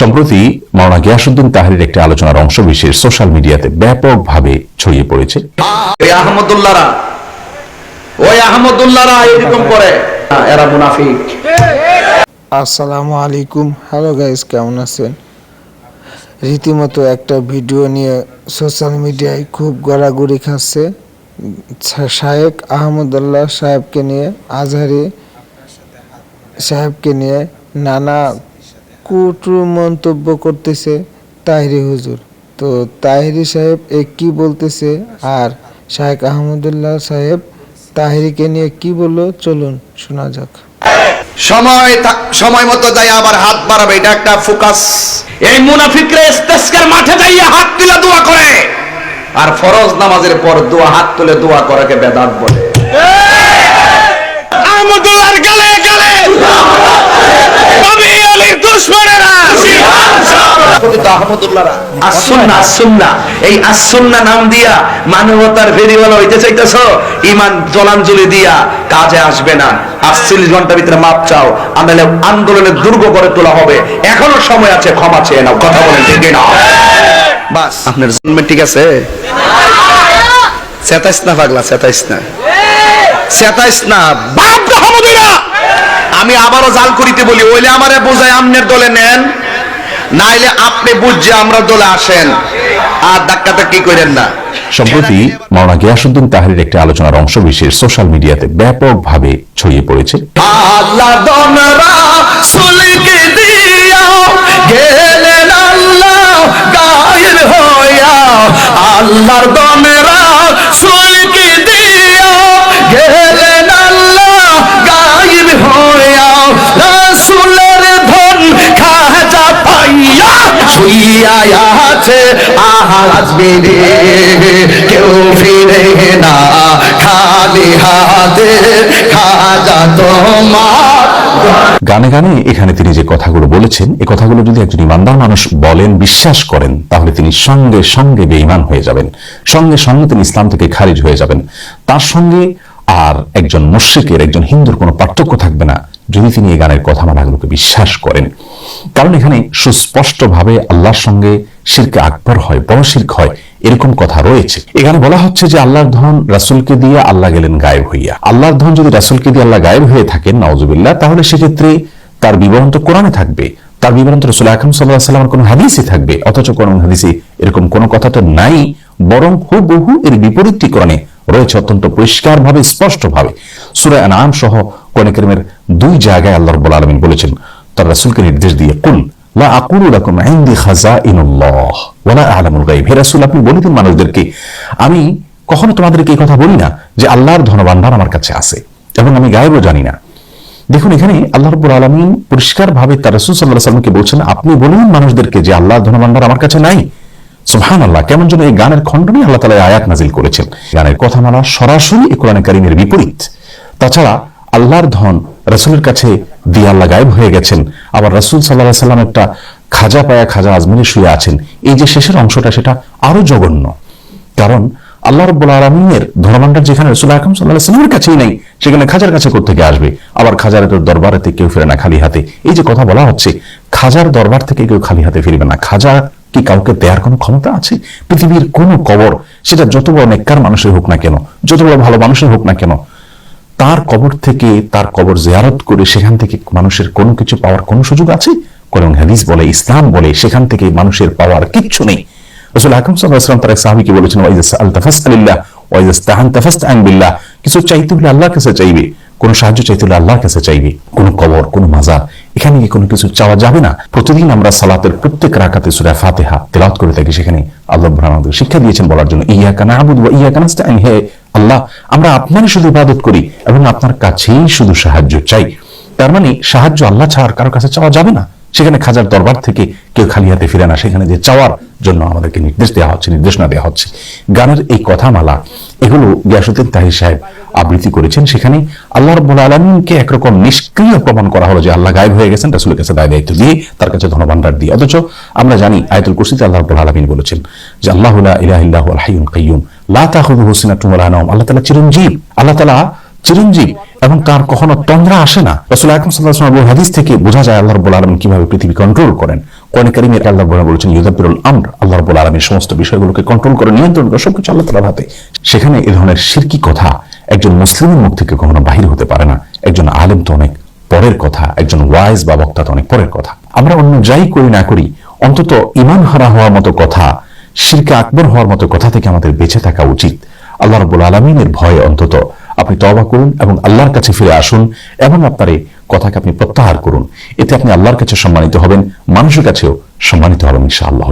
সম্প্রতি মাওলানা গিয়াসুদ্দিন তাহারির একটি আলোচনার অংশ বিশেষ সোশ্যাল মিডিয়াতে ব্যাপকভাবে ছড়িয়ে পড়েছে। আহমদুল্লাহরা ওই আহমদুল্লাহরা এরকম করে। এরা মুনাফিক। আসসালামু আলাইকুম। হ্যালো গাইস কেমন আছেন? রীতিমতো একটা ভিডিও নিয়ে সোশ্যাল মিডিয়ায় খুব গড়াগড়ি খাচ্ছে শায়েক আহমদুল্লাহ সাহেবকে নিয়ে আজহারি সাহেবকে নিয়ে নানা কুটু মন্তব্য করতেছে তাহিরি হুজুর। তো তাহিরি সাহেব এ কি বলতেছে? আর শায়েক আহমদুল্লাহ সাহেব তাহিরিকে নিয়ে কি বলল? চলুন শোনা যাক। সময় সময় মতো যাই আবার হাত বাড়াবে। এটা একটা ফোকাস। এই মুনাফিকরা ইস্তেস্কার মাঠে যাইয়া হাত তুলে দোয়া করে। আর ফরজ নামাজের পর দোয়া হাত তুলে দোয়া করাকে বেদাত বলে। আন্দোলনের দুর্গ করে তোলা হবে। এখনও সময় আছে, ক্ষমা চেয়ে নাও। কথা বলেন, ঠিক না আপনার জন্মে ঠিক আছে? আমি আবারও জাল করিতে বলি, ওইলে আমারে বোঝায় আমনের দলে নেন। নাইলে আপনি বুঝছে আমরা দলে আসেন। আর ধাক্কাটা কি করেন না? সম্প্রতি মাওলানা গিয়াসুদ্দিন তাহারির একটি আলোচনার অংশ বিশেষ সোশ্যাল মিডিয়াতে ব্যাপকভাবে ছড়িয়ে পড়েছে। আল্লাহ দমরা সুলকে দিয়া গেলেন আল্লাহ হইয়া আল্লাহর দমরা আছে কেউ ফিরে না। খালি হাতে খাজা তোমার। গানে গানে এখানে তিনি যে কথাগুলো বলেছেন এই কথাগুলো যদি একজন ইমানদার মানুষ বলেন, বিশ্বাস করেন, তাহলে তিনি সঙ্গে সঙ্গে বেঈমান হয়ে যাবেন। সঙ্গে সঙ্গে তিনি ইসলাম থেকে খারিজ হয়ে যাবেন। তার সঙ্গে আর একজন মুশ্রিকের, একজন হিন্দুর কোনো পার্থক্য থাকবে না। যদি তিনি এই গানের কথামালাগুলোকে বিশ্বাস করেন। কারণ এখানে সুস্পষ্টভাবে আল্লাহর সঙ্গে শিরকে আকবর হয়, বড় শির্ক হয়, এরকম কথা রয়েছে। এখানে বলা হচ্ছে যে আল্লাহর ধন রাসুলকে দিয়ে আল্লাহ গেলেন গায়েব হইয়া। আল্লাহর ধন যদি রাসুলকে দিয়ে আল্লাহ গায়েব হয়ে থাকেন নওয়াজুবিল্লাহ তাহলে সেক্ষেত্রে তার বিবরণ তো কোরআনে থাকবে। তার বিবরণ তো রসুল আকরম সাল্লাহ সাল্লামের কোনো হাদিসই থাকবে। অথচ কোন হাদিসে এরকম কোনো কথা তো নাই, বরং হুবহু এর বিপরীতটি কোরআনে রয়েছে অত্যন্ত পরিষ্কার ভাবে স্পষ্ট ভাবে সুরায় আনাম সহ কোরআন কারীমের দুই জায়গায় আল্লাহ রাব্বুল আলামিন বলেছেন, তার রাসূলকে নির্দেশ দিয়ে, কুল লা আকুলু লাকুম ইনদি খাযাইনুল্লাহ ওয়ালা আ'লামুল গায়ব। হে রাসূল, আপনি বলে দিন মানুষদেরকে, আমি কখনো তোমাদেরকে এই কথা বলি না যে আল্লাহর ধনভাণ্ডার আমার কাছে আছে এবং আমি গায়েবও জানি না। দেখুন, এখানে আল্লাহ রব্বুল আলমিন পরিষ্কার ভাবে তার রসুল সাল্লাহ সাল্লামকে বলছেন, আপনি বলুন মানুষদেরকে যে আল্লাহ ধনভাণ্ডার আমার কাছে নাই সুবহান আল্লাহ কেমন যেন এই গানের খণ্ডনই আল্লাহ তালা আয়াত নাজিল করেছেন। গানের কথা মানা সরাসরি এই কোরআন কারিমের বিপরীত। তাছাড়া আল্লাহর ধন রসুলের কাছে দিয়ে আল্লাহ গায়েব হয়ে গেছেন। আবার রসুল সাল্লাহ সাল্লাম একটা খাজা পায়া খাজা আজমিরে শুয়ে আছেন। এই যে শেষের অংশটা, সেটা আরও জঘন্য। কারণ আল্লাহ রব্বুল আলমিনের ধর্মান্ডার যেখানে রসুল আকরম সাল্লাহ সাল্লামের কাছেই নেই, সেখানে খাজার কাছে থেকে আসবে? আবার খাজার দরবারেতে কেউ ফিরে না, খালি হাতে। এই যে কথা বলা হচ্ছে, খাজার দরবার থেকে কেউ খালি হাতে ফিরবে না। খাজা কি কাউকে দেওয়ার কোনো ক্ষমতা আছে? পৃথিবীর কোন কবর, সেটা যত বড় নেককার মানুষের হোক না কেন, যত বড় ভালো মানুষের হোক না কেন, তার কবর থেকে তার কবর জিয়ারত করে সেখান থেকে মানুষের কোনো কিছু পাওয়ার কোনো সুযোগ আছে? কোরআন হাদিস বলে, ইসলাম বলে, সেখান থেকে মানুষের পাওয়ার কিচ্ছু নেই। রসুল আকরম সাল্লাহাম তার সাহাবিকে বলেছেন ওয়াইজাস আল তাফাসআলিল্লাহ ওয়াইজাস তাহান তাফাসআন বিল্লাহ। কিছু চাইতে হলে আল্লাহর কাছে চাইবে, কোন সাহায্য চাইতে হলে আল্লাহর কাছে চাইবে, কোন কবর, কোন মাজার। এখানে কোনো কিছু চাওয়া যাবে না? প্রতিদিন আমরা সালাতের প্রত্যেক রাকাতে সুরা ফাতেহা তেলাত করে থাকি, সেখানে আল্লাহ আমাদের শিক্ষা দিয়েছেন বলার জন্য ইয়াকা আবুদ বা ইয়াকা নাস্তাইন হে আল্লাহ, আমরা আপনারই শুধু ইবাদত করি এবং আপনার কাছেই শুধু সাহায্য চাই। তার মানে সাহায্য আল্লাহ ছাড়া কারও কাছে চাওয়া যাবে না। সেখানে খাজার দরবার থেকে কেউ খালি হাতে ফিরে না। সেখানে যে চাওয়ার জন্য আমাদেরকে নির্দেশ দেওয়া হচ্ছে, নির্দেশনা দেওয়া হচ্ছে। গানের এই কথামালা, এগুলো গিয়াসুদ্দিন তাহির সাহেব আবৃত্তি করেছেন সেখানে আল্লাহ রব্বুল আলমিনকে একরকম নিষ্ক্রিয় প্রমাণ করা হলো যে আল্লাহ গায়েব হয়ে গেছেন, রাসুলের কাছে দায় দায়িত্ব দিয়ে তার কাছে ধনভাণ্ডার দিয়ে। অথচ আমরা জানি আয়তুল কুরসিতে আল্লাহ রব্বুল আলমিন বলেছেন যে, আল্লাহ ইলাহ ইল্লাহু আল্লাহ তাআলা চিরঞ্জীব, আল্লাহ তাআলা চিরঞ্জীব এবং তার কখনো তন্দ্রা আসে না। রসুল আকরম সাল্লাহ হাদিস থেকে বোঝা যায় আল্লাহ রব্বুল আলম কীভাবে পৃথিবী কন্ট্রোল করেন। কারিমের আল্লাহ বলেছেন ইউদাবিরুল আমর আল্লাহ আলমীর সমস্ত বিষয়গুলোকে কন্ট্রোল করে, নিয়ন্ত্রণ করে, সবকিছু আল্লাহ তালার হাতে। সেখানে এ ধরনের শিরকি কথা একজন মুসলিমের মুখ থেকে কখনো বাহির হতে পারে না। একজন আলেম তো অনেক পরের কথা, একজন ওয়াইজ বা বক্তা তো অনেক পরের কথা। আমরা অন্য যাই করি না করি, অন্তত ইমান হারা হওয়ার মতো কথা শিরকে আকবর হওয়ার মতো কথা থেকে আমাদের বেঁচে থাকা উচিত। আল্লাহ রব্বুল আলমিনের ভয়ে অন্তত আপনি তবা করুন এবং আল্লাহর কাছে ফিরে আসুন এবং আপনার এই কথাকে আপনি প্রত্যাহার করুন। এতে আপনি আল্লাহর কাছে সম্মানিত হবেন, মানুষের কাছেও সম্মানিত হবেন ইনশাআল্লাহ